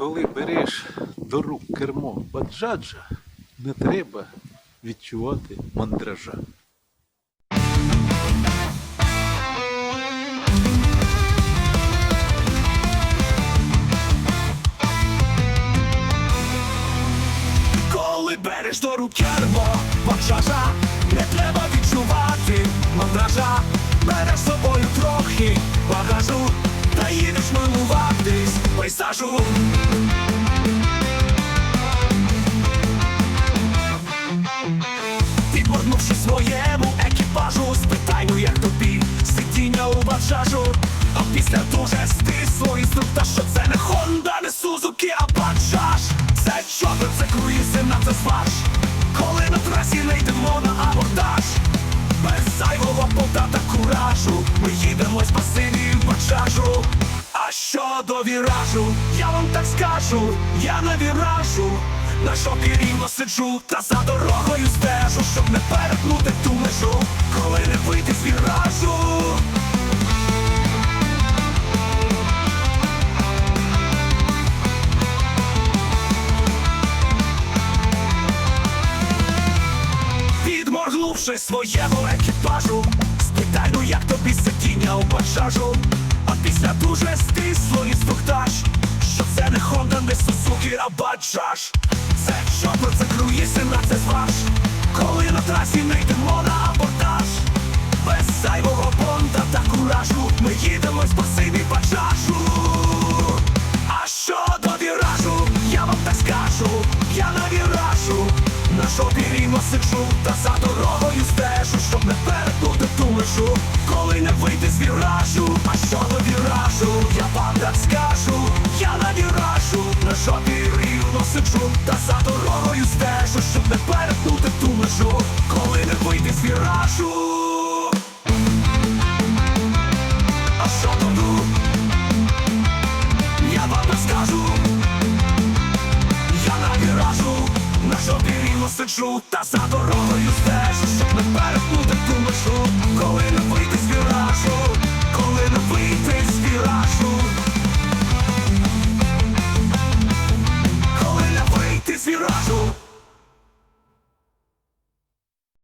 Коли береш до рук кермо баджаджа, не треба відчувати мандража. Коли береш до рук кермо, бачажа, не треба відчувати мандража, береш з собою трохи багажу, та їдеш милуватись пейзажу. Своєму екіпажу, спитай, ну як тобі сидіння у бачажу, а після дуже стисло інструктаж, що це не Honda, не Suzuki, а бачаж. Це чопер, це круїзи, на це зваж. Коли на трасі не йдемо на абордаж, без зайвого пота та куражу, ми їдемо з в бачажу. А щодо віражу, я вам так скажу, я на віражу. Рівно сиджу, та за дорогою стежу, щоб не перетнути ту межу, коли не вийти з віражу. Підморгнувши своєму екіпажу, спитай, як тобі сидіння у бачажу, а після дуже стисло інструктаж, що це не Honda, не Suzuki, а баджаж. Це чопер, це круїзи, на це зваж, коли на трасі не йдемо на абордаж. Без зайвого понта та куражу, ми їдемо з пасиві баджажу. А щодо віражу, я вам так скажу, я на віражу, на жопі рівно сиджу, та за дорогою стежу, щоб не перетнути ту межу, коли не вийти з віражу, а щодо віражу, я жопі рівно сиджу, та за дорогою стежу, щоб не перетнути ту межу, коли не вийти з віражу. А що тут? Я вам не скажу Я на віражу На жопі рівно сиджу Та за дорогою стежу Щоб не перед